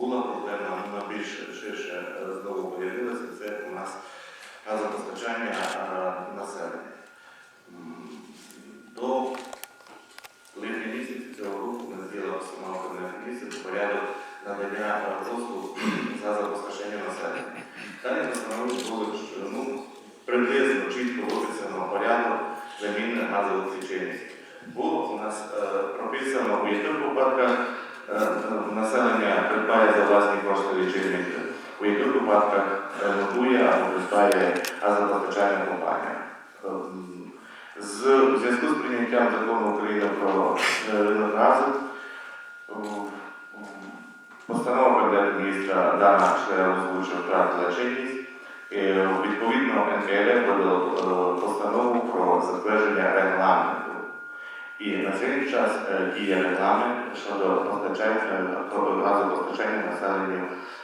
була проблема, вона більш ширше знову появилася, це у нас газопостачання населення. До липня місяця цього року ми зробили на комісію порядок надання послуг з газопостачання населення. Далі постанови були що, ну, приблизно чітко виписано порядок заміни газових лічильників. Було у нас е, прописано, у яких випадках придбає за власні кошти лічильники, у яких випадках ремонтує або придбає газопостачальна компанія. Ем, З зв'язку з прийняттям закону України про е, ринок газу, е, постанова міністра дана озвучив втратила чинність. Е, Відповідно, НКР видало постанову про затвердження регламенту. І на цей час діє регламент щодо постачання, 当然了。